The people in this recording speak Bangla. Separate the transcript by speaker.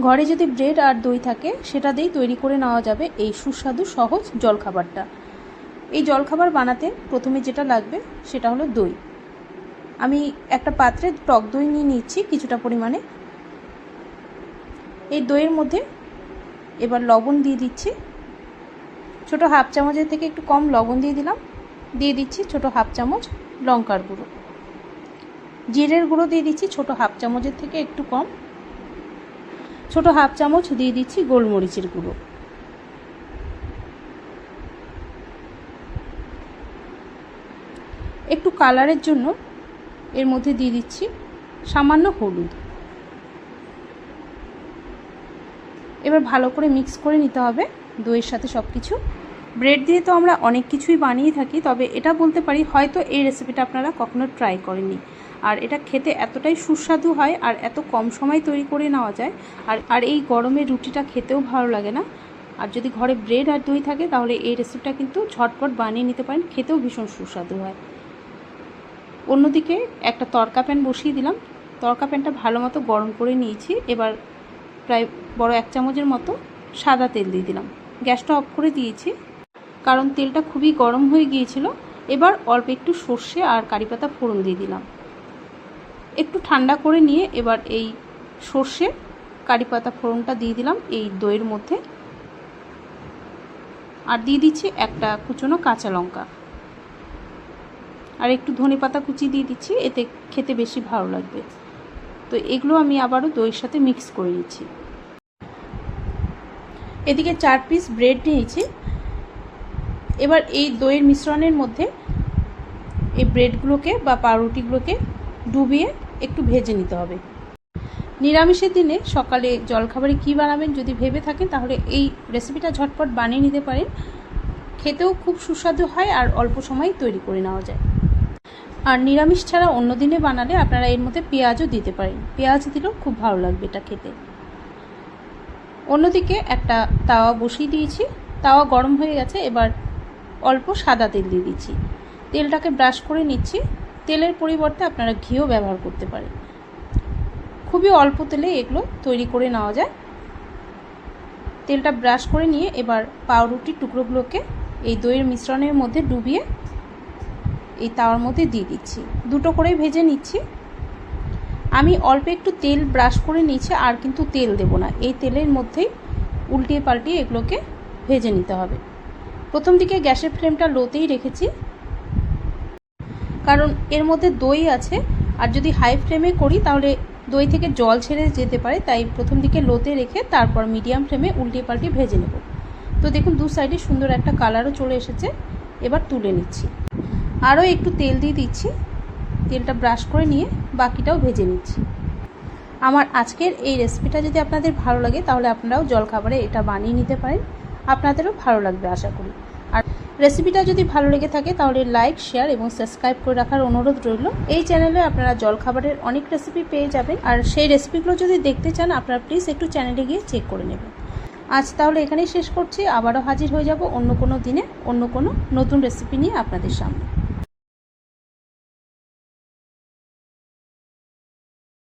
Speaker 1: ঘরে যদি ব্রেড আর দই থাকে, সেটা দিয়েই তৈরি করে নেওয়া যাবে এই সুস্বাদু সহজ জলখাবারটা। এই জলখাবার বানাতে প্রথমে যেটা লাগবে, সেটা হলো দই। আমি একটা পাত্রে টক দই নিয়ে নিচ্ছি কিছুটা পরিমাণে। এই দইয়ের মধ্যে এবার লবণ দিয়ে দিচ্ছি। ছোটো হাফ চামচের থেকে একটু কম লবণ দিয়ে দিলাম। দিয়ে দিচ্ছি ছোটো হাফ চামচ লঙ্কার গুঁড়ো। জিরের গুঁড়ো দিয়ে দিচ্ছি ছোটো হাফ চামচের থেকে একটু কম। ছোটো হাফ চামচ দিয়ে দিচ্ছি গোলমরিচের গুঁড়ো। একটু কালারের জন্য এর মধ্যে দিয়ে দিচ্ছি সামান্য হলুদ। এবার ভালো করে মিক্স করে নিতে হবে দইয়ের সাথে সব কিছু ব্রেড দিয়ে তো আমরা অনেক কিছুই বানিয়ে থাকি, তবে এটা বলতে পারি হয়তো এই রেসিপিটা আপনারা কখনো ট্রাই করেননি। আর এটা খেতে এতটাই সুস্বাদু হয় আর এত কম সময় তৈরি করে নেওয়া যায়। আর আর এই গরমে রুটিটা খেতেও ভালো লাগে না। আর যদি ঘরে ব্রেড আর দই থাকে তাহলে এই রেসিপিটা কিন্তু ঝটপট বানিয়ে নিতে পারেন, খেতেও ভীষণ সুস্বাদু হয়। অন্যদিকে একটা তরকা প্যান বসিয়ে দিলাম। তরকা প্যানটা ভালো মতো গরম করে নিয়েছি। এবার প্রায় বড় এক চামচের মতো সাদা তেল দিয়ে দিলাম। গ্যাসটা অফ করে দিয়েছি, কারণ তেলটা খুবই গরম হয়ে গিয়েছিল। এবার অল্প একটু সর্ষে আর কারি পাতা ফোড়ন দিয়ে দিলাম। একটু ঠান্ডা করে নিয়ে এবার এই সর্ষে কারি পাতা ফোড়নটা দিয়ে দিলাম এই দইয়ের মধ্যে। আর দিয়ে দিচ্ছি একটা কুচনো কাঁচা লঙ্কা। আর একটু ধনে পাতা কুচি দিয়ে দিচ্ছি, এতে খেতে বেশি ভালো লাগবে। তো এগুলো আমি আবারও দইয়ের সাথে মিক্স করে নিচ্ছি। এদিকে চার পিস ব্রেড নিয়েছি। এবার এই দইয়ের মিশ্রণের মধ্যে এই ব্রেডগুলোকে বা পাউরুটিগুলোকে ডুবিয়ে একটু ভেজে নিতে হবে। নিরামিষের দিনে সকালে জলখাবারে কী বানাবেন যদি ভেবে থাকেন, তাহলে এই রেসিপিটা ঝটপট বানিয়ে নিতে পারেন। খেতেও খুব সুস্বাদু হয় আর অল্প সময় তৈরি করে নেওয়া যায়। আর নিরামিষ ছাড়া অন্য দিনে বানালে আপনারা এর মধ্যে পেঁয়াজও দিতে পারেন। পেঁয়াজ দিলেও খুব ভালো লাগবে এটা খেতে। অন্যদিকে একটা তাওয়া বসিয়ে দিয়েছি। তাওয়া গরম হয়ে গেছে, এবার অল্প সাদা তেল দিয়ে দিচ্ছি। তেলটাকে ব্রাশ করে নিচ্ছি। তেলের পরিবর্তে আপনারা ঘিও ব্যবহার করতে পারেন। খুবই অল্প তেলে এগুলো তৈরি করে নেওয়া যায়। তেলটা ব্রাশ করে নিয়ে এবার পাউরুটির টুকরোগুলোকে এই দইয়ের মিশ্রণের মধ্যে ডুবিয়ে এই তাওয়ার মধ্যে দিয়ে দিচ্ছি। দুটো করেই ভেজে নিচ্ছি। আমি অল্প একটু তেল ব্রাশ করে নিচ্ছি আর কিন্তু তেল দেব না। এই তেলের মধ্যেই উল্টিয়ে পাল্টিয়ে এগুলোকে ভেজে নিতে হবে। প্রথম দিকে গ্যাসের ফ্লেমটা লোতেই রেখেছি। কারণ এর মধ্যে দই আছে। আর যদি হাই ফ্লেমে করি, তাহলে দই থেকে জল ছেড়ে যেতে পারে। তাই প্রথম দিকে লোতে রেখে তারপর মিডিয়াম ফ্লেমে উল্টিয়ে পাল্টিয়ে ভেজে নেব। তো দেখুন, দু সাইডে সুন্দর একটা কালারও চলে এসেছে। এবার তুলে নিচ্ছি। আরও একটু তেল দিয়ে দিচ্ছি। তেলটা ব্রাশ করে নিয়ে বাকিটাও ভেজে নিচ্ছি। আমার আজকের এই রেসিপিটা যদি আপনাদের ভালো লাগে, তাহলে আপনারাও জলখাবারে এটা বানিয়ে নিতে পারেন। আপনাদেরও ভালো লাগবে, আশা করি। রেসিপিটা যদি ভালো লেগে থাকে, তাহলে লাইক শেয়ার এবং সাবস্ক্রাইব করে রাখার অনুরোধ রইল। এই চ্যানেলে আপনারা জলখাবারের অনেক রেসিপি পেয়ে যাবেন। আর সেই রেসিপিগুলো যদি দেখতে চান, আপনারা প্লিজ একটু চ্যানেলে গিয়ে চেক করে নেবেন। আজ তাহলে এখানেই শেষ করছি। আবারও হাজির হয়ে যাব অন্য কোনো দিনে, অন্য কোনো নতুন রেসিপি নিয়ে আপনাদের সামনে।